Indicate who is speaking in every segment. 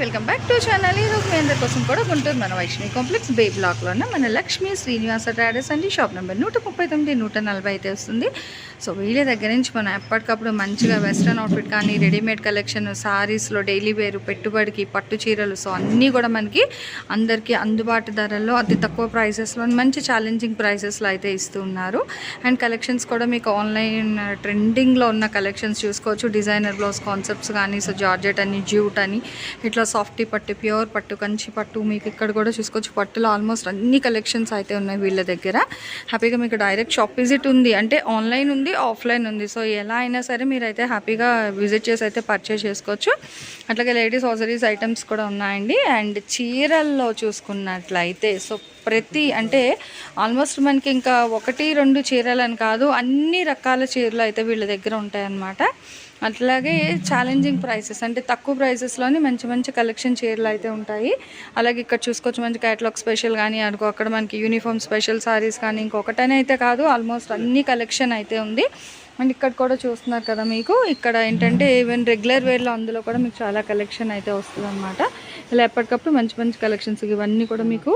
Speaker 1: Welcome back to channel ఈరోజు మీ అందరి కోసం కూడా గుంటూరు మన వైష్ణవి కాంప్లెక్స్ బే బ్లాక్లో ఉన్న మన లక్ష్మీ శ్రీనివాస ట్రాడర్స్ అండి. షాప్ నెంబర్ నూట ముప్పై తొమ్మిది నూట నలభై అయితే వస్తుంది. సో వీళ్ళ దగ్గర నుంచి మనం ఎప్పటికప్పుడు మంచిగా వెస్ట్రన్ అవుట్ఫిట్ కానీ రెడీమేడ్ కలెక్షన్ సారీస్లో డైలీ వేరు పెట్టుబడికి పట్టు చీరలు సో అన్నీ కూడా మనకి అందరికీ అందుబాటు ధరల్లో అతి తక్కువ ప్రైసెస్లో మంచి ఛాలెంజింగ్ ప్రైసెస్లో అయితే ఇస్తూ ఉన్నారు. అండ్ కలెక్షన్స్ కూడా మీకు ఆన్లైన్ ట్రెండింగ్లో ఉన్న కలెక్షన్స్ చూసుకోవచ్చు. డిజైనర్ బ్లౌజ్ కాన్సెప్ట్స్ కానీ సో జార్జెట్ అని జ్యూట్ అని ఇట్లా సాఫ్టీ పట్టు ప్యూర్ పట్టు కంచి పట్టు మీకు ఇక్కడ కూడా చూసుకోవచ్చు. పట్టులో ఆల్మోస్ట్ అన్ని కలెక్షన్స్ అయితే ఉన్నాయి వీళ్ళ దగ్గర. హ్యాపీగా మీకు డైరెక్ట్ షాప్ విజిట్ ఉంది. అంటే ఆన్లైన్ ఉంది ఆఫ్లైన్ ఉంది. సో ఎలా అయినా సరే మీరైతే హ్యాపీగా విజిట్ చేసి అయితే పర్చేస్ చేసుకోవచ్చు. అట్లాగే లేడీస్ హోసరీస్ ఐటమ్స్ కూడా ఉన్నాయండి. అండ్ చీరల్లో చూసుకున్నట్లయితే సో ప్రతి అంటే ఆల్మోస్ట్ మనకి ఇంకా ఒకటి రెండు చీరలు అని కాదు అన్ని రకాల చీరలు అయితే వీళ్ళ దగ్గర ఉంటాయన్నమాట. అట్లాగే ఛాలెంజింగ్ ప్రైసెస్ అంటే తక్కువ ప్రైసెస్లోనే మంచి మంచి కలెక్షన్ చీరలు అయితే ఉంటాయి. అలాగే ఇక్కడ చూసుకోవచ్చు మంచి క్యాటలాగ్ స్పెషల్ కానీ అనుకో అక్కడ మనకి యూనిఫామ్ స్పెషల్ సారీస్ కానీ ఇంకొకటనే అయితే కాదు ఆల్మోస్ట్ అన్ని కలెక్షన్ అయితే ఉంది. అండ్ ఇక్కడ కూడా చూస్తున్నారు కదా మీకు ఇక్కడ ఏంటంటే ఈవెన్ రెగ్యులర్ వేర్లో అందులో కూడా మీకు చాలా కలెక్షన్ అయితే వస్తుంది అనమాట ఇలా ఎప్పటికప్పుడు మంచి మంచి కలెక్షన్స్ ఇవన్నీ కూడా మీకు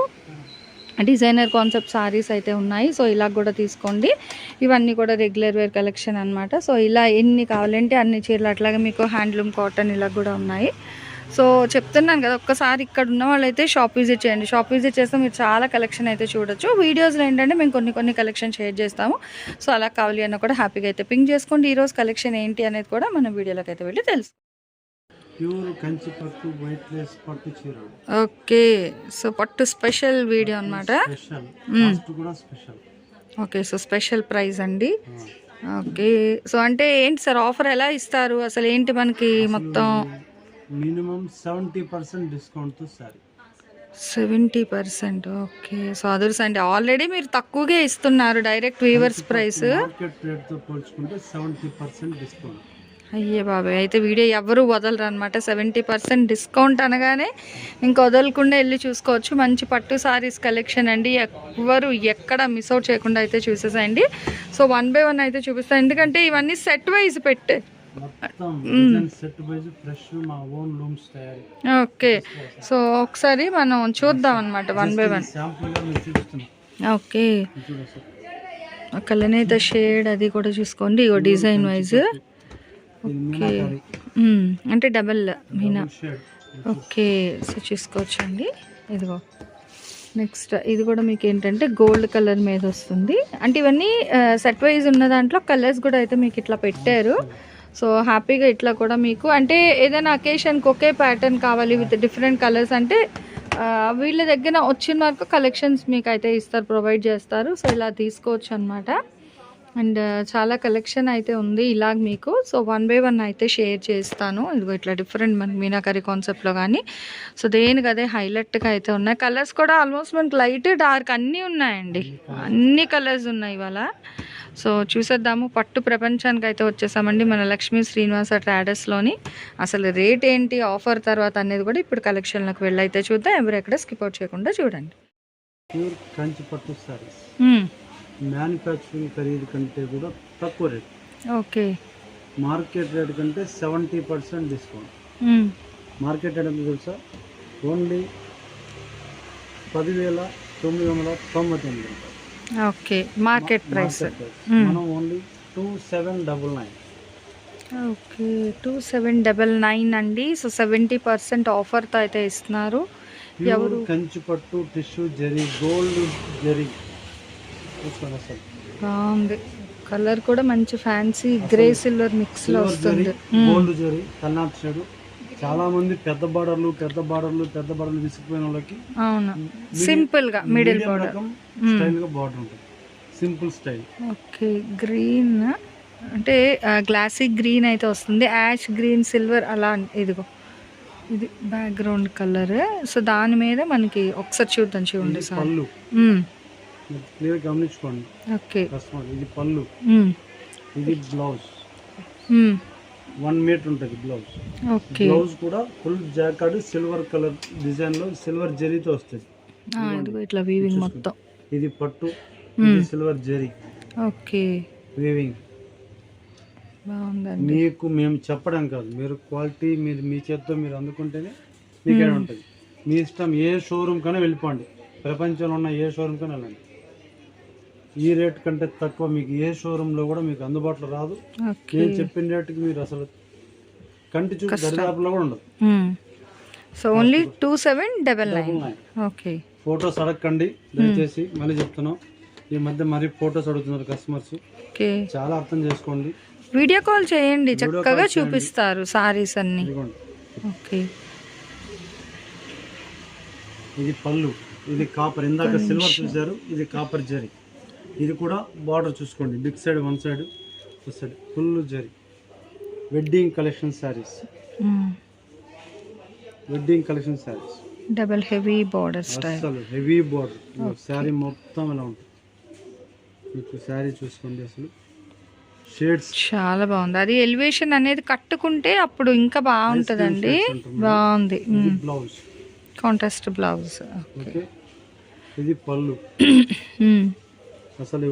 Speaker 1: డిజైనర్ కాన్సెప్ట్ సారీస్ అయితే ఉన్నాయి. సో ఇలా కూడా తీసుకోండి. ఇవన్నీ కూడా రెగ్యులర్ వేర్ కలెక్షన్ అనమాట సో ఇలా ఎన్ని కావాలంటే అన్ని చీరలు అట్లాగే మీకు హ్యాండ్లూమ్ కాటన్ ఇలా కూడా ఉన్నాయి. సో చెప్తున్నాను కదా ఒక్కసారి ఇక్కడ ఉన్న వాళ్ళైతే షాప్ విజిట్ చేయండి. షాప్ విజిట్ చేస్తే మీరు చాలా కలెక్షన్ అయితే చూడొచ్చు. వీడియోస్లో ఏంటంటే మేము కొన్ని కొన్ని కలెక్షన్ షేర్ చేస్తాము. సో అలా కావాలి అన్న కూడా హ్యాపీగా అయితే పింక్ చేసుకోండి. ఈరోజు కలెక్షన్ ఏంటి అనేది కూడా మన వీడియోలోకి అయితే వెళ్ళి తెలుసు
Speaker 2: ప్యూర్ కంచి పట్టు వైట్ లేస్ పట్టు చీర.
Speaker 1: ఓకే. సో పట్టు స్పెషల్ వీడియో అనమాట
Speaker 2: స్పెషల్. కాస్ట్ కూడా special.
Speaker 1: Okay so special price అండి. ఓకే. సో అంటే ఏంటి సార్ ఆఫర్ ఎలా ఇస్తారు? అసలు ఏంటి మనకి మొత్తం?
Speaker 2: Minimum seventy percent డిస్కౌంట్తో sorry.
Speaker 1: Seventy percent. Okay. So others అండి ఆల్రెడీ మీరు తక్కువగా ఇస్తున్నారు డైరెక్ట్ వీవర్స్ ప్రైస్.
Speaker 2: మార్కెట్ రేట్తో పోల్చుకుంటే సెవెంటీ పర్సెంట్ డిస్కౌంట్.
Speaker 1: అయ్యే బాబాయ్. అయితే వీడియో ఎవరు వదలరు అనమాట సెవెంటీ పర్సెంట్ డిస్కౌంట్ అనగానే ఇంకా వదలకుండా వెళ్ళి చూసుకోవచ్చు. మంచి పట్టు సారీస్ కలెక్షన్ అండి. ఎవరు ఎక్కడ మిస్ అవుట్ చేయకుండా అయితే చూసేసేయండి. సో వన్ బై వన్ అయితే చూపిస్తాను ఎందుకంటే ఇవన్నీ సెట్ వైజ్ పెట్టే. ఓకే. సో ఒకసారి మనం చూద్దాం అనమాట వన్ బై వన్. ఓకే. కలనేత షేడ్ అది కూడా చూసుకోండి. ఇగో డిజైన్ వైజ్. అంటే డబల్ మీనా. ఓకే సో చూసుకోవచ్చండి. ఇదిగో. నెక్స్ట్ ఇది కూడా మీకు ఏంటంటే గోల్డ్ కలర్ మీద వస్తుంది. అంటే ఇవన్నీ సెట్ వైజ్ ఉన్న దాంట్లో కలర్స్ కూడా అయితే మీకు ఇట్లా పెట్టారు. సో హ్యాపీగా ఇట్లా కూడా మీకు అంటే ఏదైనా అకేషన్కి ఒకే ప్యాటర్న్ కావాలి విత్ డిఫరెంట్ కలర్స్ అంటే వీళ్ళ దగ్గర వచ్చిన వరకు కలెక్షన్స్ మీకు అయితే ఇస్తారు ప్రొవైడ్ చేస్తారు. సో ఇలా తీసుకోవచ్చు అనమాట అండ్ చాలా కలెక్షన్ అయితే ఉంది ఇలాగ మీకు. సో వన్ బై వన్ అయితే షేర్ చేస్తాను. ఇదిగో ఇట్లా డిఫరెంట్ మనకి మీనాకరీ కాన్సెప్ట్లో కానీ సో దేనికి అదే హైలైట్గా అయితే ఉన్నాయి. కలర్స్ కూడా ఆల్మోస్ట్ మనకి లైట్ డార్క్ అన్నీ ఉన్నాయండి. అన్ని కలర్స్ ఉన్నాయి ఇవాళ. సో చూసేద్దాము. పట్టు ప్రపంచానికి అయితే వచ్చేసామండి మన లక్ష్మీ శ్రీనివాస ట్రాడర్స్లోని అసలు రేట్ ఏంటి ఆఫర్ తర్వాత అనేది కూడా ఇప్పుడు కలెక్షన్లోకి వెళ్ళి అయితే చూద్దాం. ఎవరు ఎక్కడ స్కిప్ అవుట్ చేయకుండా చూడండి.
Speaker 2: ప్యూర్ కంచి పట్టు సారీస్
Speaker 1: మ్మ్.
Speaker 2: మ్యానుఫ్యాక్చరింగ్ ఖరీదు కంటే కూడా తక్కువ రేట్.
Speaker 1: ఓకే.
Speaker 2: మార్కెట్ రేట్ కంటే seventy percent discount. Market rate ఎంత తెలుసా? ఓన్లీ పదివేల తొమ్మిది వందల తొంభై తొమ్మిది రూపాయలు.
Speaker 1: ఓకే. Market price.
Speaker 2: మనం only two seven double nine.
Speaker 1: Okay. Two seven double nine అండి. సో సెవెంటీ పర్సెంట్ ఆఫర్తో అయితే ఇస్తున్నారు. ఎవరు?
Speaker 2: కంచి పట్టు టిష్యూ జరీ గోల్డ్ జరీ. చూసుకోండి అసలు
Speaker 1: బాగుంది. కలర్ కూడా మంచి fancy grey silver
Speaker 2: silver zari
Speaker 1: వస్తుంది. Hmm.
Speaker 2: Gold zari Karnataka side చాలా మంది పెద్ద బార్డర్లు పెద్ద బార్డర్లు పెద్ద బార్డర్లు విసిగిపోయిన వాళ్ళకి
Speaker 1: అవును. సింపుల్గా మిడిల్
Speaker 2: మీడియం
Speaker 1: బార్డర్.
Speaker 2: స్టైల్గా బార్డర్ ఉంటుంది. Simple style.
Speaker 1: Okay green. అంటే గ్లాసీ గ్రీన్ అయితే వస్తుంది. యాష్ గ్రీన్ సిల్వర్ అలా ఇదిగో. ఇది బ్యాక్గ్రౌండ్ కలర్. సో దాని మీద మనకి ఒకసారి చూద్దాం చూడండి సార్.
Speaker 2: క్లియర్ గమనించుకోండి.
Speaker 1: ఓకే.
Speaker 2: కస్టమర్ ఇది పళ్ళు. ఇది బ్లౌజ్. వన్ మీటర్ ఉంటుంది బ్లౌజ్. బ్లౌజ్ కూడా ఫుల్ జాకార్డ్ సిల్వర్ కలర్ డిజైన్లో సిల్వర్ జరీతో వస్తుంది.
Speaker 1: ఇట్లా వీవింగ్ మొత్తం.
Speaker 2: ఇది పట్టు ఇది సిల్వర్ జరీ.
Speaker 1: ఓకే.
Speaker 2: వీవింగ్
Speaker 1: బాగుందండి.
Speaker 2: మీకు మేము చెప్పడం కాదు. మీరు క్వాలిటీ మీరు మీ చేత్తో మీరు అందుకుంటేనే మీకు ఉంటుంది. మీ ఇష్టం ఏ షోరూమ్ కన్నా వెళ్ళిపోండి. ప్రపంచంలో ఉన్న ఏ షోరూమ్ కన్నా వెళ్ళండి. ఈ రేట్ కంటే తక్కువ మీకు ఏ షోరూంలో కూడా మీకు అందుబాటులో రాదు. నేను చెప్పిన రేటుకి మీరు అసలు కంటి చూపు దరిదాపులో కూడా ఉండదు.
Speaker 1: So only two seven double nine. Okay.
Speaker 2: Photos అడగండి దయచేసి మళ్ళీ చెప్తున్నాం. ఈ మధ్య మరీ ఫొటోస్ అడుగుతున్నారు కస్టమర్స్
Speaker 1: ఓకే.
Speaker 2: చాలా అర్థం చేసుకోండి.
Speaker 1: వీడియో కాల్ చేయండి చక్కగా. చూపిస్తారు సారీస్ అన్ని. ఓకే.
Speaker 2: ఇది పళ్ళు ఇది కాపర్ ఇందాక సిల్వర్ చూశారు ఇది కాపర్ జరీ ఇది కూడా బార్డర్ చూసుకోండి. Big side one side side. Full zari. Wedding collection saris wedding collection saris
Speaker 1: double heavy border style
Speaker 2: అసలు హెవీ బార్డర్ శారీ మొత్తం ఇలా ఉంటుంది? మీకు శారీ చూసుకోండి అసలు. షేడ్స్
Speaker 1: చాలా బాగుంది. అది ఎలివేషన్ అనేది కట్టుకుంటే అప్పుడు ఇంకా బాగుంటుందండి. బాగుంది.
Speaker 2: బ్లౌజ్
Speaker 1: కాంట్రాస్ట్ బ్లౌజ్
Speaker 2: ఓకే ఇది పళ్ళు. అసలు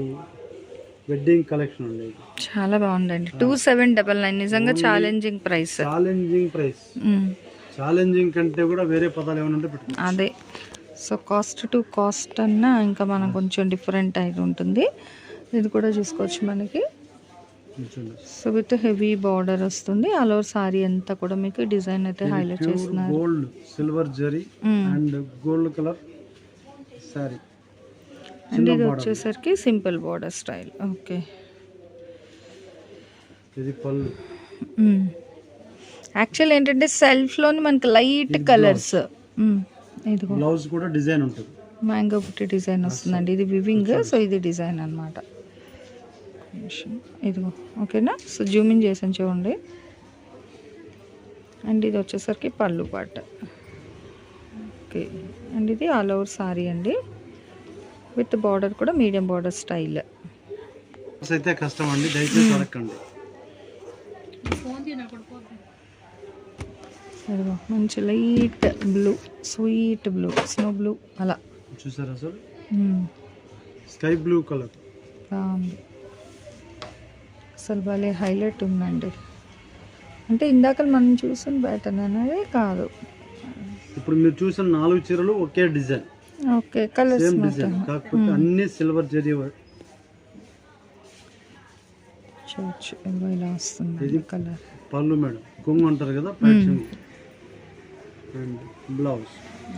Speaker 2: వెడ్డింగ్ కలెక్షన్ అండి ఇది.
Speaker 1: చాలా బాగుందండి. టూ సెవెన్ డబల్ నైన్ నిజంగా challenging price
Speaker 2: challenging price challenging కంటే కూడా వేరే పదాలు ఏమైనా ఉంటే
Speaker 1: అదే. సో కాస్ట్ టు కాస్ట్ అన్నా ఇంకా మనం కొంచెం డిఫరెంట్ అయితే ఉంటుంది. ఇది కూడా చూసుకోవచ్చు మనకి. సో విత్ హెవీ బార్డర్ వస్తుంది. ఆల్ ఓవర్ సారీ అంతా కూడా మీకు డిజైన్ అయితే హైలైట్ చేస్తున్నారు.
Speaker 2: Gold silver zari. And gold colour sari.
Speaker 1: And ఇది వచ్చేసరికి సింపుల్ బార్డర్ స్టైల్. ఓకే.
Speaker 2: ఇది పళ్ళు.
Speaker 1: యాక్చువల్ ఏంటంటే సెల్ఫ్లోని మనకి లైట్ కలర్స్ ఇదిగో.
Speaker 2: బ్లౌజ్ కూడా డిజైన్ ఉంటుంది.
Speaker 1: మ్యాంగో బుట్టి డిజైన్ వస్తుందండి. ఇది వివింగ్ సో ఇది డిజైన్ అనమాట ఇదిగో. ఓకేనా? సో జూమింగ్ చేసాను చూడండి. అండ్ ఇది వచ్చేసరికి పళ్ళు పాట. ఓకే అండ్ ఇది ఆల్ ఓవర్ సారీ అండి. విత్ బార్డర్ కూడా మీడియం బార్డర్ స్టైల్.
Speaker 2: అయితే కష్టం అండి దయచేసి అడగండి
Speaker 1: మంచి light blue sweet blue snow blue అలా.
Speaker 2: చూసారా సార్. Sky blue colour.
Speaker 1: బాగుంది. అసలు భలే హైలైట్ ఉందండి. అంటే ఇందాక మనం చూసిన ప్యాటర్న్ అనేది కాదు.
Speaker 2: ఇప్పుడు మీరు చూసిన నాలుగు చీరలు ఒకే design.
Speaker 1: Okay colours
Speaker 2: same design కాకపోతే అన్ని సిల్వర్ జరీ
Speaker 1: చూడొచ్చు ఇలా వస్తుంది
Speaker 2: ఇది-
Speaker 1: కలర్
Speaker 2: పళ్ళు మేడం. కొంగు అంటారు కదా patching and blouse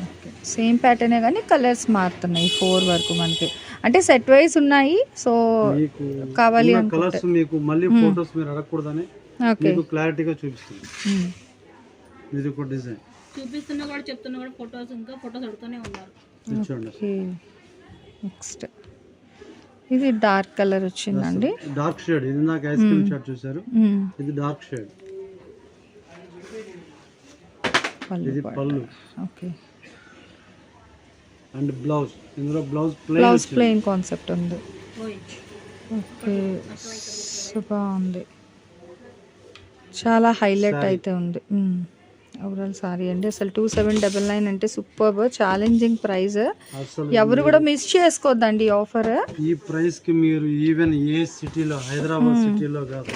Speaker 1: okay. Same ప్యాటర్నే కానీ కలర్స్ మారుతున్నాయి ఫోర్ వరకు మనకి. అంటే సెట్ వైజ్ ఉన్నాయి సో కావాలి
Speaker 2: కలర్స్ మీకు మళ్ళీ ఫొటోస్ మీరు అడగకూడదని
Speaker 1: ఓకే
Speaker 2: మీకు క్లారిటీగా చూపిస్తుంది.
Speaker 1: మ్మ్.
Speaker 2: ఇది ఒక డిజైన్
Speaker 3: చూపిస్తున్నా కూడా చెప్తున్నా కూడా ఫొటోస్ ఇంకా ఫొటోస్ అడుగుతూనే ఉన్నారు.
Speaker 1: నెక్స్ట్ ఇది డార్క్ కలర్ వచ్చిందండి.
Speaker 2: డార్క్ షేడ్ ఇది నాకు ఐస్ క్రీమ్ షాట్ చూసారు. ఇది డార్క్ షేడ్ ఇది. పళ్ళు.
Speaker 1: ఓకే
Speaker 2: అండ్ బ్లౌజ్ ఇందులో blouse plain
Speaker 1: blouse plain concept ఉంది. ఓకే సో బాగుంది చాలా హైలైట్ అయితే ఉంది. ఓవరాల్ సారీ అండి. అసలు టూ సెవెన్ డబల్ నైన్ అంటే సూపర్ ఛాలెంజింగ్ ప్రైస్ ఎవరు కూడా మిస్ చేసుకోవద్దండి ఆఫర్
Speaker 2: ఈ ప్రైస్కి మీరు ఈవెన్ ఏ సిటీలో హైదరాబాద్ సిటీలో కాదు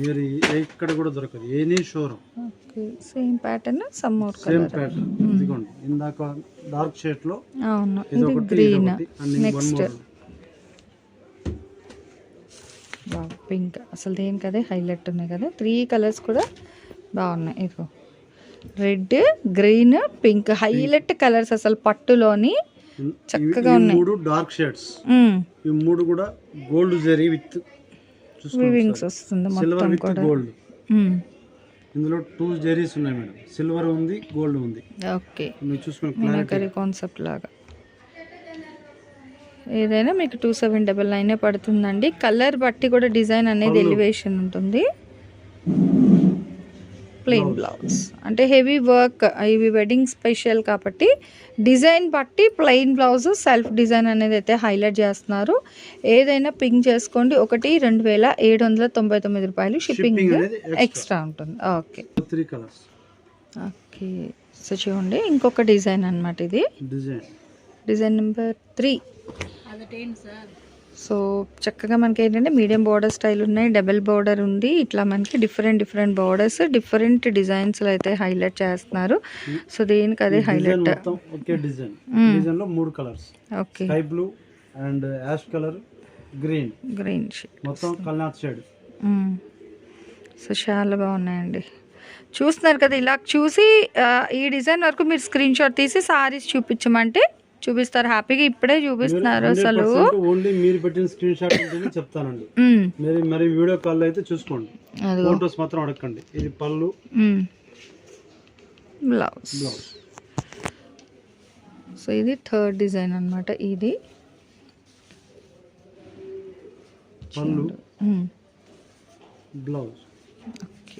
Speaker 2: మీరు ఎక్కడ కూడా దొరకదు. Any showroom
Speaker 1: okay same pattern some more
Speaker 2: same
Speaker 1: colour
Speaker 2: pattern ఇదిగోండి. ఇందాక డార్క్ షేడ్లో
Speaker 1: అవును.
Speaker 2: ఇది
Speaker 1: గ్రీన్ నెక్స్ట్ పింక్ అసలు దేనికి అదే హైలైట్ ఉన్నాయి కదా. త్రీ కలర్స్ కూడా బాగున్నాయి. ఇదిగో. Red green pink. Highlight colours అసలు పట్టులోని చక్కగా ఉన్నాయి.
Speaker 2: మూడు డార్క్ షేడ్స్. ఈ మూడు కూడా గోల్డ్ జరీ విత్
Speaker 1: వివింగ్స్ వస్తుంది
Speaker 2: సిల్వర్
Speaker 1: మొత్తం కూడా.
Speaker 2: గోల్డ్. ఇందులో టూ జెరీస్ ఉన్నాయి మేడం. సిల్వర్ ఉంది గోల్డ్ ఉంది.
Speaker 1: ఓకే.
Speaker 2: మీరు చూసుకుని క్లారిటీ
Speaker 1: మీనాకరీ కాన్సెప్ట్ లాగా. ఏదైనా మీకు టూ సెవెన్ డబల్ నైనే పడుతుందండి. కలర్ బట్టి కూడా డిజైన్ అనేది ఎలివేషన్ ఉంటుంది. Plain blouse. అంటే హెవీ వర్క్ ఇవి వెడ్డింగ్ స్పెషల్ కాబట్టి డిజైన్ బట్టి ప్లెయిన్ బ్లౌజ్ సెల్ఫ్ డిజైన్ అనేది అయితే హైలైట్ చేస్తున్నారు. ఏదైనా పింక్ చేసుకోండి ఒకటి రెండు వేల ఏడు వందల తొంభై తొమ్మిది రూపాయలు షిప్పింగ్
Speaker 2: Shipping అనేది extra.
Speaker 1: ఎక్స్ట్రా ఉంటుంది. Okay.
Speaker 2: Three colours
Speaker 1: okay. So చూడండి ఇంకొక డిజైన్ అన్నమాట ఇది.
Speaker 2: Design
Speaker 1: number three. సో చక్కగా మనకి ఏంటంటే మీడియం బార్డర్ స్టైల్ ఉన్నాయి డబుల్ బార్డర్ ఉంది. ఇట్లా మనకి different different borders different designs అయితే హైలైట్ చేస్తున్నారు. సో దేనికి అదే హైలైట్?
Speaker 2: డిజైన్. మూడు colours.
Speaker 1: Okay.
Speaker 2: Sky blue and ash colour green.
Speaker 1: Green
Speaker 2: మొత్తం కల్నాథ్ షేడ్.
Speaker 1: సో చాలా బాగున్నాయండి. చూస్తున్నారు కదా ఇలా చూసి ఈ డిజైన్ వరకు మీరు స్క్రీన్ షాట్ తీసి సారీస్ చూపించమంటే చూపిస్తారు. హ్యాపీగా ఇప్పుడే చూపిస్తున్నారు అసలు.
Speaker 2: ఓన్లీ మీరు పెట్టిన స్క్రీన్ షాట్ ఉంటేనే చెప్తానండి. మరి మరి వీడియో కాల్ అయితే చూసుకోండి. ఫోటోస్ మాత్రం అడగండి. ఇది పళ్ళు.
Speaker 1: బ్లౌజ్.
Speaker 2: బ్లౌజ్.
Speaker 1: సో ఇది థర్డ్ డిజైన్ అన్నమాట ఇది.
Speaker 2: పళ్ళు. Blouse
Speaker 1: okay.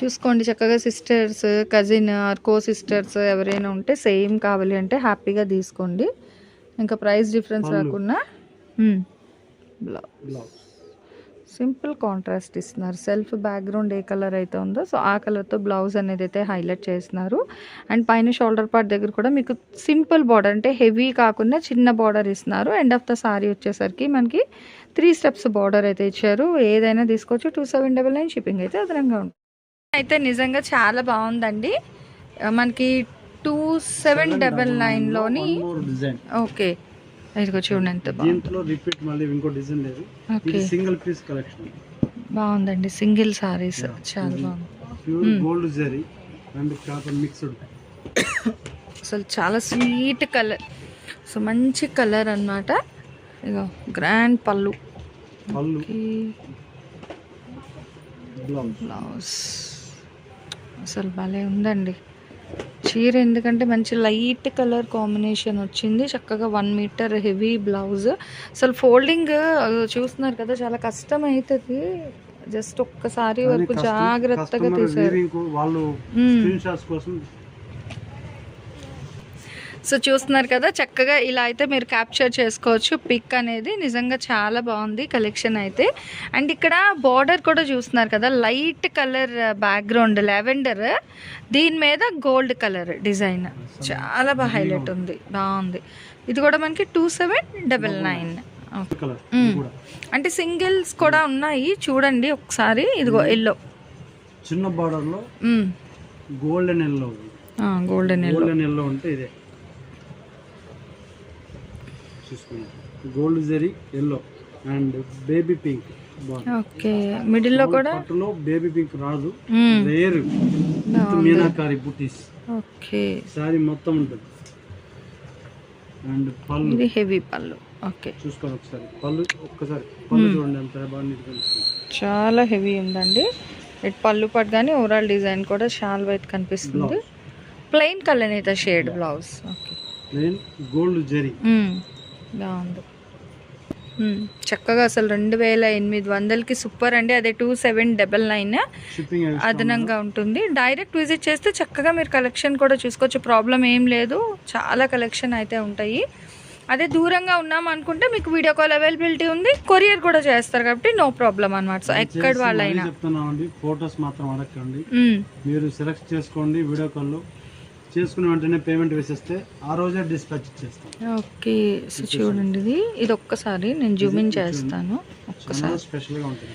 Speaker 1: చూసుకోండి చక్కగా sisters cousin or co sisters ఎవరైనా ఉంటే సేమ్ కావాలి అంటే హ్యాపీగా తీసుకోండి. ఇంకా ప్రైస్ డిఫరెన్స్. రాకుండా బ్లౌజ్ సింపుల్ కాంట్రాస్ట్ ఇస్తున్నారు. సెల్ఫ్ బ్యాక్గ్రౌండ్ ఏ కలర్ అయితే ఉందో సో ఆ కలర్తో బ్లౌజ్ అనేది అయితే హైలైట్ చేస్తున్నారు. అండ్ పైన షోల్డర్ పార్ట్ దగ్గర కూడా మీకు సింపుల్ బార్డర్ అంటే హెవీ కాకుండా చిన్న బార్డర్ ఇస్తున్నారు. ఎండ్ ఆఫ్ ద సారీ వచ్చేసరికి మనకి త్రీ స్టెప్స్ బార్డర్ అయితే ఇచ్చారు. ఏదైనా తీసుకోవచ్చు. Two seven double nine shipping అయితే అదనంగా ఉంటుంది. అయితే నిజంగా చాలా బాగుందండి. మనకి టూ సెవెన్ డబల్ నైన్లోని ఓకే. ఇదిగో చూడండి ఎంత బాగుంది.
Speaker 2: సింగిల్ పీస్ కలెక్షన్
Speaker 1: బాగుందండి. సింగిల్ సారీస్. చాలా బాగుంది.
Speaker 2: Pure gold zari and cotton mixed
Speaker 1: అసలు చాలా స్వీట్ కలర్ సో మంచి కలర్ అన్నమాట. ఇగో గ్రాండ్ పళ్ళు.
Speaker 2: పళ్ళు.
Speaker 1: బ్లౌజ్ అసలు భలే ఉందండి. చీర ఎందుకంటే మంచి లైట్ కలర్ కాంబినేషన్ వచ్చింది. చక్కగా వన్ మీటర్ హెవీ బ్లౌజ్. అసలు ఫోల్డింగ్ చూస్తున్నారు కదా చాలా కష్టం అవుతుంది జస్ట్ ఒక్కసారి వరకు జాగ్రత్తగా తీసారు
Speaker 2: వాళ్ళు
Speaker 1: మ్మ్.
Speaker 2: స్క్రీన్ షాట్స్ కోసం
Speaker 1: సో చూస్తున్నారు కదా చక్కగా ఇలా అయితే మీరు క్యాప్చర్ చేసుకోవచ్చు. పిక్ అనేది నిజంగా చాలా బాగుంది కలెక్షన్ అయితే. అండ్ ఇక్కడ బార్డర్ కూడా చూస్తున్నారు కదా లైట్ కలర్ బ్యాక్గ్రౌండ్ లెవెండర్ దీని మీద గోల్డ్ కలర్ డిజైన్ చాలా బాగా హైలైట్ ఉంది బాగుంది. ఇది కూడా మనకి టూ సెవెన్ డబల్ నైన్ అంటే సింగిల్స్ కూడా ఉన్నాయి చూడండి ఒకసారి ఇదిగో ఎల్లో
Speaker 2: చిన్న బార్డర్లో golden yellow
Speaker 1: golden yellow
Speaker 2: golden yellow ఉంటే ఇదే. Gold zari yellow and baby pink
Speaker 1: okay. మిడిల్లో కూడా?
Speaker 2: పట్టులో బేబీ పింక్ రాదు. రేర్
Speaker 1: బాగుంది.
Speaker 2: మీనాకారి బుటీస్.
Speaker 1: ఓకే.
Speaker 2: సారీ మొత్తం ఉంటుంది. అండ్ పళ్ళు.
Speaker 1: ఇది హెవీ పళ్ళు. ఓకే.
Speaker 2: చూసుకోండి ఒకసారి. పళ్ళు ఒక్కసారి. పళ్ళు చూడండి ఎంత బాగా నీట్గా.
Speaker 1: చాలా హెవీ ఉందండి. ఇటు పళ్ళు పట్టు కానీ ఓవరాల్ డిజైన్ కూడా చాలా అయితే కనిపిస్తుంది. ప్లెయిన్ కలర్ అయితే shade blouse okay.
Speaker 2: Plain gold zari
Speaker 1: బాగుంది. చక్కగా అసలు రెండు వేల ఎనిమిది వందలకి సూపర్ అండి. అదే two seven double nine
Speaker 2: shipping
Speaker 1: అదనంగా ఉంటుంది. డైరెక్ట్ విజిట్ చేస్తే చక్కగా మీరు కలెక్షన్ కూడా చూసుకోవచ్చు. ప్రాబ్లం ఏం లేదు. చాలా కలెక్షన్ అయితే ఉంటాయి. అదే దూరంగా ఉన్నాం అనుకుంటే మీకు వీడియో కాల్ అవైలబిలిటీ ఉంది. కొరియర్ కూడా చేస్తారు కాబట్టి నో ప్రాబ్లం అనమాట సో ఎక్కడ వాళ్ళైనా.
Speaker 2: చెప్తున్నామండి ఫొటోస్ మాత్రం అడగండి. మీరు సెలెక్ట్ చేసుకోండి వీడియో కాల్లో చేసుకున్న వెంటనే పేమెంట్ వేసేస్తే ఆ రోజే డిస్పాచ్ చేస్తాం
Speaker 1: ఓకే సో చూడండి ఇది. ఇది ఒక్కసారి నేను జూమిన్ చేస్తాను. ఒక్కసారి.
Speaker 2: స్పెషల్గా ఉంటుంది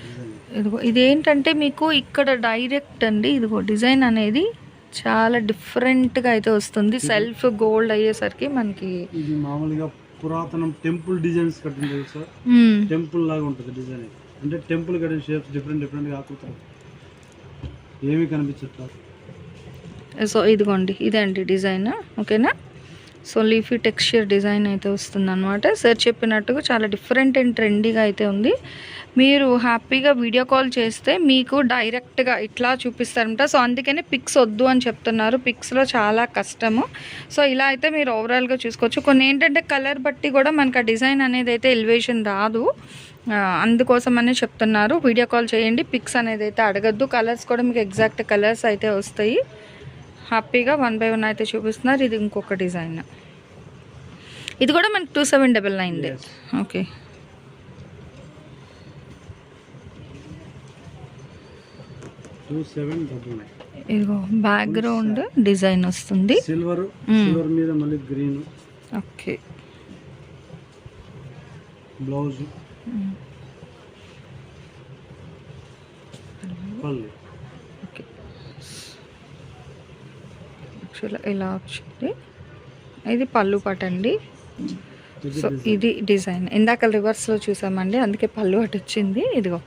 Speaker 1: ఇదిగో ఇదేంటంటే మీకు ఇక్కడ డైరెక్ట్ అండి. ఇదిగో డిజైన్ అనేది చాలా డిఫరెంట్గా అయితే వస్తుంది. సెల్ఫ్ గోల్డ్ అయ్యేసరికి మనకి
Speaker 2: ఇది మామూలుగా పురాతనం టెంపుల్ డిజైన్స్ కట్టింది సార్. టెంపుల్ లాగా ఉంటుంది డిజైన్ అంటే టెంపుల్ కట్టిన షేప్స్ డిఫరెంట్ డిఫరెంట్గా ఆకుతారు ఏమీ కనిపించట్లేదు.
Speaker 1: సో ఇదిగోండి ఇదండి డిజైన్ ఓకేనా? సో లీఫీ టెక్స్చర్ డిజైన్ అయితే వస్తుంది అనమాట సార్ చెప్పినట్టుగా చాలా డిఫరెంట్ అండ్ ట్రెండీగా అయితే ఉంది. మీరు హ్యాపీగా వీడియో కాల్ చేస్తే మీకు డైరెక్ట్గా ఇట్లా చూపిస్తారంట. సో అందుకనే పిక్స్ వద్దు అని చెప్తున్నారు. పిక్స్లో చాలా కష్టము. సో ఇలా అయితే మీరు ఓవరాల్గా చూసుకోవచ్చు. కొన్ని ఏంటంటే కలర్ బట్టి కూడా మనకు ఆ డిజైన్ అనేది అయితే ఎలివేషన్ రాదు. ఆ, అందుకోసమనే చెప్తున్నారు. వీడియో కాల్ చేయండి పిక్స్ అనేది అయితే అడగద్దు. కలర్స్ కూడా మీకు ఎగ్జాక్ట్ కలర్స్ అయితే వస్తాయి. హ్యాపీగా వన్ బై వన్ అయితే చూపిస్తున్నారు. ఇది ఇంకొక డిజైన్. ఇది కూడా మనకి two seven double nine
Speaker 2: Yes.
Speaker 1: Okay. ఇదిగో బ్యాక్గ్రౌండ్ డిజైన్ వస్తుంది.
Speaker 2: సిల్వర్. సిల్వర్ మీద మళ్ళీ గ్రీన్
Speaker 1: ఓకే.
Speaker 2: బ్లౌజ్ పళ్ళు
Speaker 1: యాక్చువల్గా ఇలా వచ్చింది. ఇది పళ్ళు పాట అండి.
Speaker 2: ఇది
Speaker 1: సో. ఇది డిజైన్. ఇందాక రివర్స్లో చూసామండి. అందుకే పళ్ళు పాట వచ్చింది. ఇదిగో.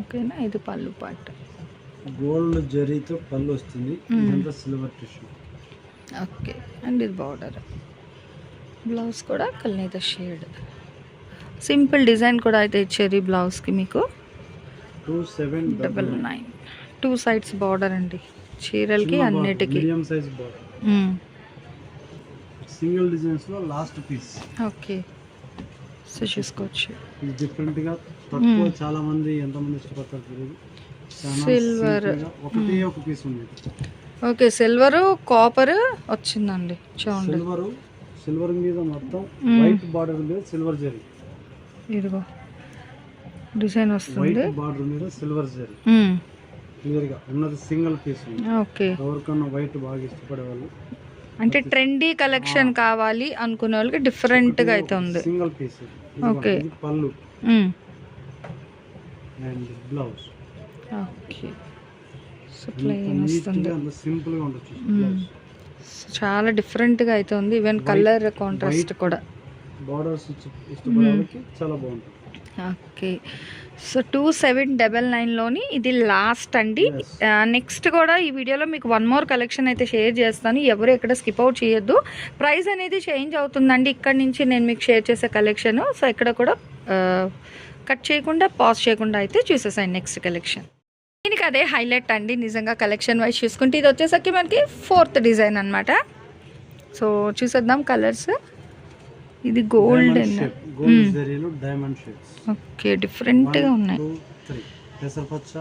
Speaker 1: ఓకేనా? ఇది పళ్ళు పాట.
Speaker 2: గోల్డ్ జరీతో పళ్ళు వస్తుంది. Silver tissue
Speaker 1: okay. అండ్ ఇది బార్డర్ బ్లౌజ్ కూడా కల్నేత షేడ్ సింపుల్ డిజైన్ కూడా అయితే ఇచ్చారు ఈ బ్లౌజ్కి మీకు.
Speaker 2: Two seven
Speaker 1: double nine two sides border అండి. చీరలకి అన్నిటికీ.
Speaker 2: సింగిల్ డిజైన్స్లో లాస్ట్ పీస్.
Speaker 1: ఓకే. సో చూసుకోవచ్చు.
Speaker 2: ఇది డిఫరెంట్గా తక్కువ చాలా మంది ఎంత మంది ఇష్టపడతారు తెలియదు గా ఒకటే ఒక పీస్ ఉంది.
Speaker 1: ఓకే సిల్వర్ కాపర్ వచ్చిందండి. చూడండి.
Speaker 2: సిల్వర్ సిల్వర్ మీద మొత్తం. వైట్ బార్డర్ మీద సిల్వర్ జరీ.
Speaker 1: ఇదిగో. డిజైన్ వస్తుంది.
Speaker 2: వైట్ బార్డర్ మీద సిల్వర్ జరీ. క్లియర్గా ఉన్నది సింగిల్ పీస్
Speaker 1: ఓకే.
Speaker 2: ఎవరికన్నా వైట్ బాగా ఇష్టపడే వాళ్ళు
Speaker 1: అంటే ట్రెండీ కలెక్షన్ కావాలి అనుకునే వాళ్ళకి డిఫరెంట్గా అయితే ఉంది.
Speaker 2: Single piece.
Speaker 1: Okay.
Speaker 2: Pallu. And blouse.
Speaker 1: Okay. So plain వస్తుంది.
Speaker 2: సింపుల్గా ఉండొచ్చు
Speaker 1: చాలా డిఫరెంట్గా అయితే ఉంది. ఈవెన్ కలర్ కాంట్రాస్ట్ కూడా.
Speaker 2: బార్డర్స్ ఇష్టపడే వాళ్ళకి చాలా బాగుంటుంది.
Speaker 1: Okay. So two seven double నైన్లోని ఇది లాస్ట్ అండి. నెక్స్ట్ కూడా ఈ వీడియోలో మీకు వన్ మోర్ కలెక్షన్ అయితే షేర్ చేస్తాను. ఎవరు ఎక్కడ స్కిప్ అవుట్ చేయొద్దు. ప్రైస్ అనేది చేంజ్ అవుతుందండి. ఇక్కడ నుంచి నేను మీకు షేర్ చేసే కలెక్షన్. సో ఇక్కడ కూడా కట్ చేయకుండా పాజ్ చేయకుండా అయితే చూసేసాను నెక్స్ట్ కలెక్షన్. దీనికి అదే హైలైట్ అండి. నిజంగా కలెక్షన్ వైజ్ చూసుకుంటే ఇది వచ్చేసరికి మనకి ఫోర్త్ డిజైన్ అన్నమాట. సో చూసేద్దాం కలర్స్. ఇది
Speaker 2: గోల్డ్ డైమండ్ షేడ్స్
Speaker 1: ఓకే డిఫరెంట్గా ఉన్నాయి.
Speaker 2: Two three పెసరపచ్చ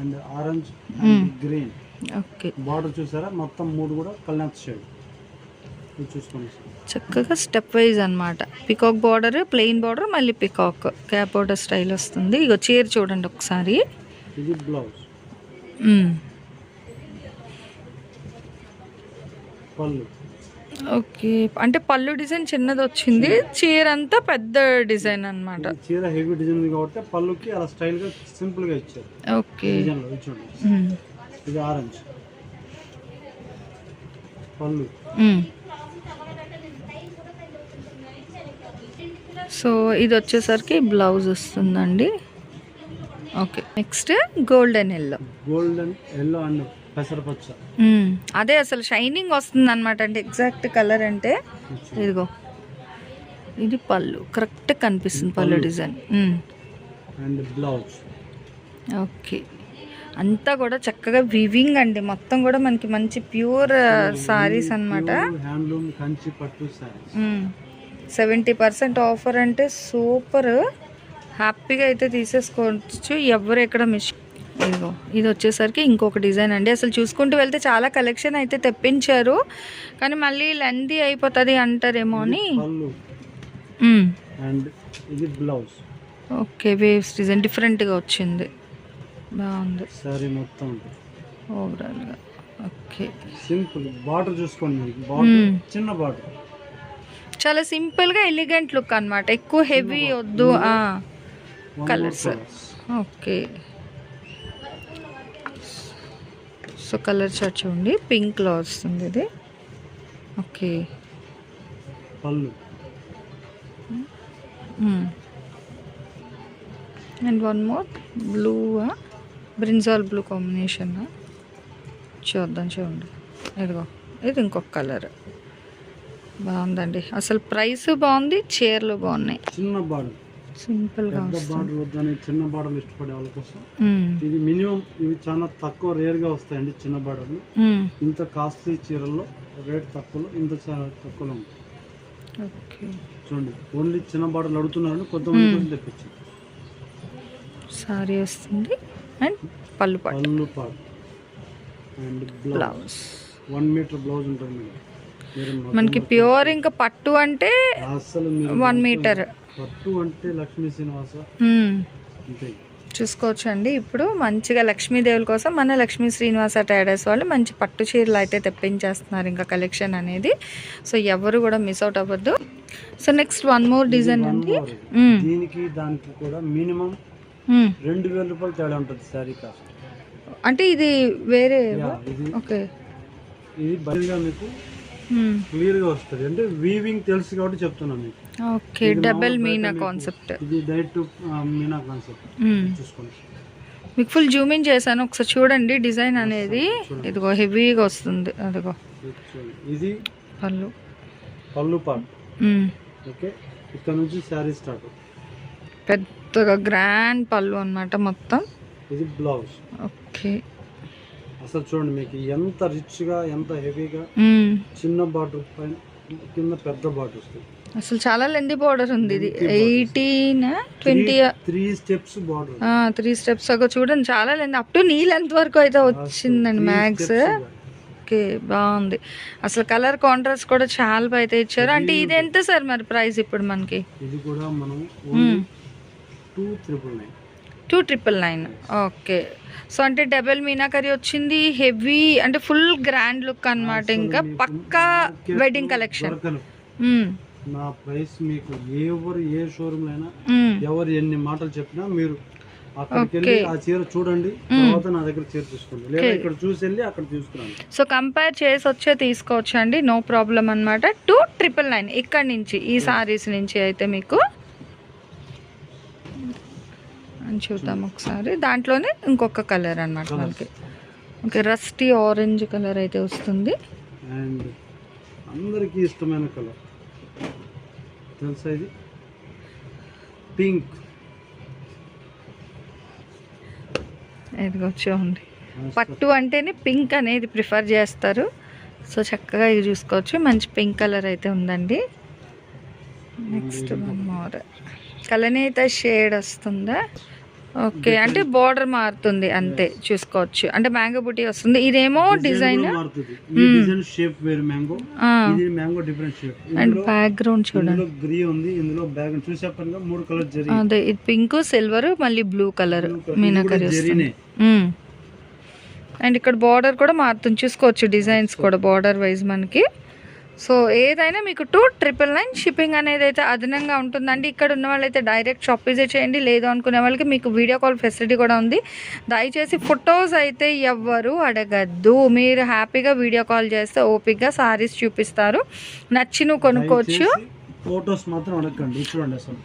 Speaker 2: and orange
Speaker 1: Mm.
Speaker 2: And green.
Speaker 1: Okay.
Speaker 2: Border చూసారా? మొత్తం మూడు కూడా కల్నాథ్ షేడ్
Speaker 1: చక్కగా స్టెప్ వైజ్ అనమాట పికాక్ బార్డర్ ప్లెయిన్ బార్డర్ మళ్ళీ పికాక్ క్యాప్ బార్డర్ స్టైల్ వస్తుంది. ఇగో చీర చూడండి ఒకసారి.
Speaker 2: ఇది బ్లౌజ్
Speaker 1: మ్మ్.
Speaker 2: పళ్ళు.
Speaker 1: ఓకే. అంటే పళ్ళు డిజైన్ చిన్నది వచ్చింది చీర అంతా పెద్ద డిజైన్ అన్నమాట.
Speaker 2: ఇది చీర హెవీ డిజైన్ కాబట్టి పళ్ళుకి అలా స్టైల్గా సింపుల్గా ఇచ్చారు
Speaker 1: ఓకే
Speaker 2: ఇది ఆరెంజ్. పళ్ళు.
Speaker 1: సో ఇది వచ్చేసరికి బ్లౌజ్ వస్తుందండి. Okay. Next golden yellow.
Speaker 2: Golden yellow and పెసరపచ్చ.
Speaker 1: అదే అసలు షైనింగ్ వస్తుంది అనమాట అంటే ఎగ్జాక్ట్ కలర్ అంటే ఇదిగో. ఇది పళ్ళు. కరెక్ట్ కనిపిస్తుంది pallu design. Hmm.
Speaker 2: And blouse.
Speaker 1: Okay. అంతా కూడా చక్కగా వివింగ్ అండి. మొత్తం కూడా మనకి మంచి ప్యూర్ సారీస్ అనమాట
Speaker 2: హ్యాండ్లూమ్ కంచి పట్టు శారీస్
Speaker 1: సెవెంటీ పర్సెంట్ ఆఫర్ అంటే సూపర్. హ్యాపీగా అయితే తీసేసుకోవచ్చు. ఎవరు ఎక్కడ మిస్ ఇదిగో ఇది వచ్చేసరికి ఇంకొక డిజైన్ అండి. అసలు చూసుకుంటూ వెళ్తే చాలా కలెక్షన్ అయితే తెప్పించారు. కానీ మళ్ళీ లెందీ అయిపోతుంది అంటారేమో అని.
Speaker 2: బ్లౌజ్
Speaker 1: ఓకే వేవ్స్ డిజైన్ డిఫరెంట్గా వచ్చింది. బాగుంది.
Speaker 2: శారీ మొత్తం.
Speaker 1: ఓవరాల్గా ఓకే.
Speaker 2: సింపుల్ బార్డర్ చూసుకోండి. చిన్న బార్డర్
Speaker 1: చాలా సింపుల్గా ఎలిగెంట్ లుక్ అన్నమాట. ఎక్కువ హెవీ వద్దు. Colours okay. So colour chart చూడండి. పింక్లో వస్తుంది ఇది. Okay. And one more. Blue brinjal blue combination? చూద్దాం చూడండి. ఇదిగో ఇది ఇంకొక కలర్. బాగుందండి. అసలు ప్రైస్ బాగుంది చీరలు బాగున్నాయి.
Speaker 2: చిన్న బార్డర్.
Speaker 1: సింపుల్గా
Speaker 2: పెద్ద బార్డర్ వద్దని చిన్న బార్డర్ ఇష్టపడే వాళ్ళ కోసం. ఇది మినిమం ఇవి చాలా తక్కువ రేర్గా వస్తాయండి చిన్న
Speaker 1: మ్మ్.
Speaker 2: ఇంత కాస్ట్లీ చీరల్లో రేట్ తక్కువలో ఇంత చాలా తక్కువలో ఉంటుంది
Speaker 1: ఓకే.
Speaker 2: చూడండి ఓన్లీ చిన్న బార్డర్లు అడుగుతున్నారని కొంతమంది కోసం తెప్పించారు.
Speaker 1: సారీ వస్తుంది. అండ్ పళ్ళు
Speaker 2: పళ్ళు పాటు. And blouse. One metre blouse ఉంటుంది
Speaker 1: మనకి ప్యూర్ ఇంకా పట్టు అంటే వన్ మీటర్.
Speaker 2: పట్టు అంటే లక్ష్మీ శ్రీనివాస. అంతే.
Speaker 1: చూసుకోవచ్చు అండి ఇప్పుడు మంచిగా లక్ష్మీదేవుల కోసం మన లక్ష్మీ శ్రీనివాస ట్రేడర్స్ వాళ్ళు మంచి పట్టు చీరలు అయితే తెప్పించేస్తున్నారు ఇంకా కలెక్షన్ అనేది. సో ఎవరు కూడా మిస్ అవుట్ అవ్వద్దు. So next one more design అండి.
Speaker 2: దీనికి దానికి కూడా మినిమం. రెండు వేల రూపాయలు తేడా ఉంటుంది కాస్ట్.
Speaker 1: అంటే ఇది వేరే ఓకే.
Speaker 2: ఇది మీకు క్లియర్గా వస్తుంది. అంటే వీవింగ్ తెలుసు కాబట్టి చెప్తున్నాను మీకు.
Speaker 1: ఓకే డబల్ మీనా కాన్సెప్ట్
Speaker 2: ఇది డైరెక్ట్ మీనా కాన్సెప్ట్. చూసుకోండి.
Speaker 1: మీకు ఫుల్ జూమింగ్ చేశాను. ఒకసారి చూడండి డిజైన్ అనేది. ఇదిగో హెవీగా వస్తుంది. అదిగో.
Speaker 2: ఇది
Speaker 1: పళ్ళు.
Speaker 2: పళ్ళు పార్ట్. ఓకే ఇక్కడ నుంచి శారీ స్టార్ట్
Speaker 1: పెద్దగా గ్రాండ్ పళ్ళు అన్నమాట మొత్తం.
Speaker 2: ఇది బ్లౌజ్
Speaker 1: ఓకే.
Speaker 2: అసలు చూడండి మీకు ఎంత రిచ్గా ఎంత హెవీగా. చిన్న బార్డర్ పైన కింద పెద్ద బార్డర్ వస్తుంది.
Speaker 1: అసలు చాలా లెంది బోర్డర్ ఉంది ఇది. Eighteen twenty
Speaker 2: three steps border
Speaker 1: three steps అగో చూడండి చాలా lengthy up to knee length వరకు అయితే వచ్చిందండి మ్యాక్స్ ఓకే బాగుంది. అసలు కలర్ కాంట్రాస్ట్ కూడా చాలా బాగా అయితే ఇచ్చారు. అంటే ఇది ఎంత సార్ మరి ప్రైస్ ఇప్పుడు మనకి?
Speaker 2: ఇది కూడా మనం two triple nine
Speaker 1: two triple nine. Okay. So అంటే డబల్ మీనాకరీ వచ్చింది హెవీ అంటే ఫుల్ గ్రాండ్ లుక్ అన్నమాట ఇంకా. పక్కా వెడ్డింగ్ కలెక్షన్.
Speaker 2: నా ప్రైస్ మీకు ఎవరు ఏ షోరూమ్ అయినా ఎవరు ఎన్ని మాటలు చెప్పినా మీరు అక్కడికి వెళ్ళి ఆ చీర చూడండి తర్వాత నా దగ్గర చీర తీసుకోండి. లేదా ఇక్కడ చూసి వెళ్ళి అక్కడ తీసుకురండి.
Speaker 1: సో కంపేర్ చేసి వచ్చే తీసుకోవచ్చు అండి నో ప్రాబ్లం అనమాట టూ ట్రిపుల్ నైన్ ఇక్కడ నుంచి ఈ సారీస్ నుంచి అయితే మీకు. అని చూద్దాం ఒకసారి. దాంట్లోనే ఇంకొక కలర్ అన్నమాట మనకి. ఓకే రస్టీ ఆరెంజ్ కలర్ అయితే వస్తుంది.
Speaker 2: అండ్ అందరికీ ఇష్టమైన కలర్. తెలుసా ఇది? పింక్.
Speaker 1: ఇదిగో చూడండి. పట్టు అంటేనే పింక్ అనేది ప్రిఫర్ చేస్తారు. సో చక్కగా ఇది చూసుకోవచ్చు. మంచి పింక్ కలర్ అయితే ఉందండి. నెక్స్ట్ వన్ మోర్ కలనేత షేడ్ వస్తుందా? ఓకే అంటే బార్డర్ మారుతుంది అంతే చూసుకోవచ్చు. అంటే మ్యాంగో బుట్టి వస్తుంది. ఇదేమో డిజైన్
Speaker 2: మారుతుంది. ఈ డిజైన్ షేప్ వేరు మ్యాంగో ఇది mango different shape
Speaker 1: and background చూడండి.
Speaker 2: ఉంది ఇందులో మూడు కలర్
Speaker 1: అదే ఇది పింక్ సిల్వర్ మళ్ళీ బ్లూ కలర్ మీనాకరి వస్తుంది. అండ్ ఇక్కడ బార్డర్ కూడా మారుతుంది. చూసుకోవచ్చు డిజైన్స్ కూడా బార్డర్ వైజ్ మనకి. సో ఏదైనా మీకు టూ ట్రిపుల్ నైన్ షిప్పింగ్ అనేది అయితే అదనంగా ఉంటుందండి. ఇక్కడ ఉన్న వాళ్ళైతే డైరెక్ట్ షాప్ విజిట్ చేయండి. లేదు అనుకునే వాళ్ళకి మీకు వీడియో కాల్ ఫెసిలిటీ కూడా ఉంది. దయచేసి ఫొటోస్ అయితే ఎవ్వరు అడగద్దు. మీరు హ్యాపీగా వీడియో కాల్ చేస్తే ఓపిక్గా సారీస్ చూపిస్తారు. నచ్చి నువ్వు కొనుక్కోవచ్చు
Speaker 2: ఫోటోస్ మాత్రం అడగండి చూడండి అసలు.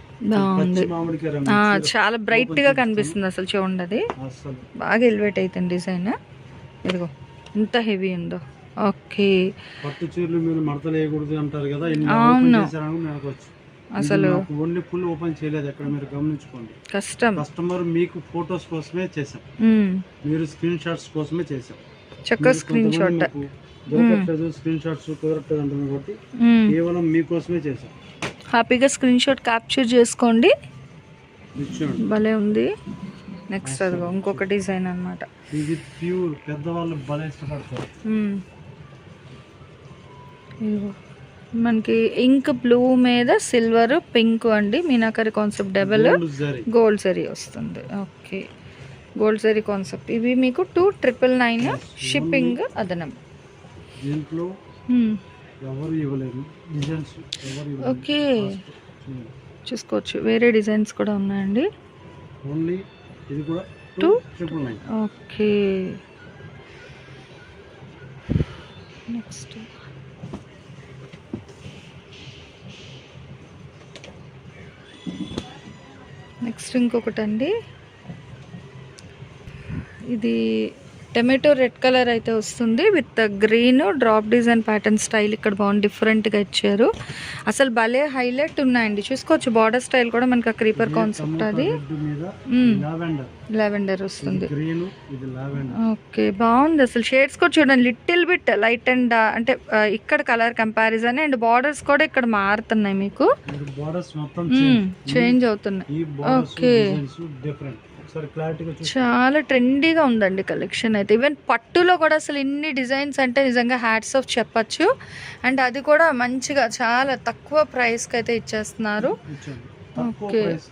Speaker 1: చాలా బ్రైట్గా కనిపిస్తుంది అసలు చూడండి అది. బాగా ఎలివేట్ అవుతుంది డిజైన్. ఇదిగో ఎంత హెవీ ఉందో. ఓకే.
Speaker 2: పట్టు చీరలు మీరు మడతలు వేయకూడదు అంటారు కదా ఇన్ని
Speaker 1: అవును. అసలు
Speaker 2: ఓన్లీ ఫుల్ ఓపెన్ చేయలేదు ఎక్కడ మీరు గమనించుకోండి.
Speaker 1: కష్టం.
Speaker 2: కస్టమర్ మీకు ఫొటోస్ కోసమే చేసాం. మీరు స్క్రీన్ షాట్స్ కోసమే చేసాం
Speaker 1: చక్కగా స్క్రీన్ షాట్.
Speaker 2: దొరకట్లేదు స్క్రీన్ షాట్స్ కుదరట్లేదు అంటున్నారు కాబట్టి కేవలం మీకోసమే చేసాం
Speaker 1: హ్యాపీగా స్క్రీన్ షాట్ క్యాప్చర్ చేసుకోండి. భలే ఉంది. నెక్స్ట్ అదిగో ఇంకొక డిజైన్ అనమాట
Speaker 2: ఇది ప్యూర్ పెద్దవాళ్ళు భలే ఇష్టపడతారు.
Speaker 1: మనకి ఇంక్ బ్లూ మీద సిల్వర్ పింక్ అండి. Meenakari concept double gold zari వస్తుంది. ఓకే గోల్డ్ జరీ కాన్సెప్ట్ ఇవి మీకు టూ ట్రిపుల్ నైన్ షిప్పింగ్ అదనం.
Speaker 2: దీంట్లో
Speaker 1: మ్మ్.
Speaker 2: ఎవరు ఇవ్వలేరు. డిజైన్స్ ఎవరు ఇవ్వలేరు.
Speaker 1: ఓకే చూసుకోవచ్చు. వేరే డిజైన్స్ కూడా ఉన్నాయండి.
Speaker 2: ఓన్లీ ఇది కూడా
Speaker 1: Two?
Speaker 2: Two triple nine
Speaker 1: okay next next ఇంకొకటి అండి ఇది టమాటో రెడ్ కలర్ అయితే వస్తుంది with green drop design pattern style ఇక్కడ బాగుంది డిఫరెంట్గా ఇచ్చారు. అసలు భలే హైలైట్ ఉన్నాయండి. చూసుకోవచ్చు బార్డర్ స్టైల్ కూడా మనకి క్రీపర్ కాన్సెప్ట్ అది.
Speaker 2: లావెండర్
Speaker 1: వస్తుంది. ఓకే బాగుంది అసలు. షేడ్స్ కూడా చూడండి లిటిల్ బిట్ లైట్ అండ్ అంటే ఆ, ఇక్కడ కలర్ కంపారిజన్ అండ్ బార్డర్స్ కూడా ఇక్కడ మారుతున్నాయి మీకు. చేంజ్ అవుతున్నాయి.
Speaker 2: ఈ
Speaker 1: చాలా ట్రెండీగా ఉందండి కలెక్షన్ అయితే. ఈవెన్ పట్టులో కూడా అసలు ఇన్ని డిజైన్స్ అంటే నిజంగా హ్యాట్స్ ఆఫ్ చెప్పచ్చు. అండ్ అది కూడా మంచిగా చాలా తక్కువ ప్రైస్కి అయితే ఇచ్చేస్తున్నారు.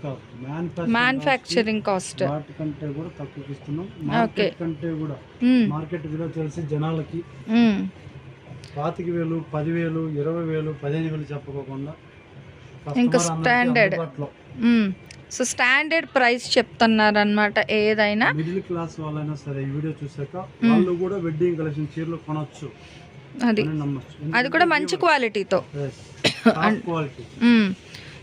Speaker 2: కాదు. మ్యానుఫ్యాక్చరింగ్
Speaker 1: కాస్ట్
Speaker 2: వాటి కంటే కూడా తక్కువకి ఇస్తున్నాం. మార్కెట్ కంటే కూడా మార్కెట్ విలువ తెలిసి జనాలకి పాతిక వేలు పదివేలు ఇరవై వేలు పదిహేను వేలు చెప్పుకోకుండా
Speaker 1: ఇంకా.
Speaker 2: అందుబాటులో.
Speaker 1: సో స్టాండర్డ్ ప్రైస్ చెప్తున్నారు అనమాట ఏదైనా.
Speaker 2: మిడిల్ క్లాస్ వాళ్ళైనా సరే ఈ వీడియో చూసాక వాళ్ళు కూడా వెడ్డింగ్ కలెక్షన్ చీరలు కొనొచ్చు
Speaker 1: అది. అది కూడా మంచి క్వాలిటీతో
Speaker 2: క్వాలిటీ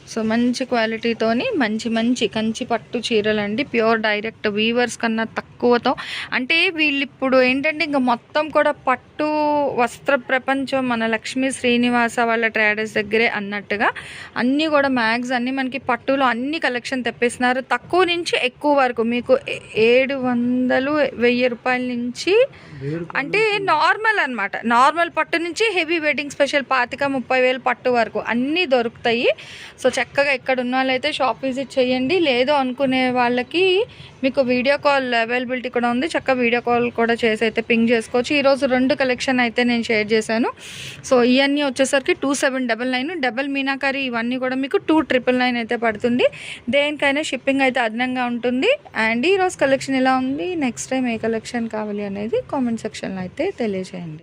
Speaker 1: సో మంచి క్వాలిటీతోని మంచి మంచి కంచి పట్టు చీరలండి. ప్యూర్ డైరెక్ట్ వీవర్స్ కన్నా తక్కువతో. అంటే వీళ్ళు ఇప్పుడు ఏంటంటే ఇంకా మొత్తం కూడా పట్టు వస్త్ర ప్రపంచం మన లక్ష్మీ శ్రీనివాస వాళ్ళ ట్రేడర్స్ దగ్గరే అన్నట్టుగా అన్నీ కూడా మ్యాగ్స్ అన్నీ మనకి పట్టులో అన్ని కలెక్షన్ తెప్పిస్తున్నారు. తక్కువ నుంచి ఎక్కువ వరకు మీకు ఏ- ఏడు వందలు వెయ్యి రూపాయల నుంచి అంటే నార్మల్ అన్నమాట. నార్మల్ పట్టు నుంచి హెవీ వెడ్డింగ్ స్పెషల్ పాతిక ముప్పై వేలు పట్టు వరకు అన్నీ దొరుకుతాయి. సో చక్కగా ఇక్కడ ఉన్న వాళ్ళైతే షాప్ విజిట్ చేయండి. లేదు అనుకునే వాళ్ళకి మీకు వీడియో కాల్ అవైలబిలిటీ కూడా ఉంది. చక్కగా వీడియో కాల్ కూడా చేసి అయితే పింగ్ చేసుకోవచ్చు. ఈరోజు రెండు కలెక్షన్ అయితే నేను షేర్ చేశాను. సో ఇవన్నీ వచ్చేసరికి two seven double nine double meenakari ఇవన్నీ కూడా మీకు టూ ట్రిపుల్ నైన్ అయితే పడుతుంది. దేనికైనా షిప్పింగ్ అయితే అదనంగా ఉంటుంది. అండ్ ఈరోజు కలెక్షన్ ఎలా ఉంది? నెక్స్ట్ టైం ఏ కలెక్షన్ కావాలి అనేది కామెంట్ సెక్షన్లో అయితే తెలియజేయండి.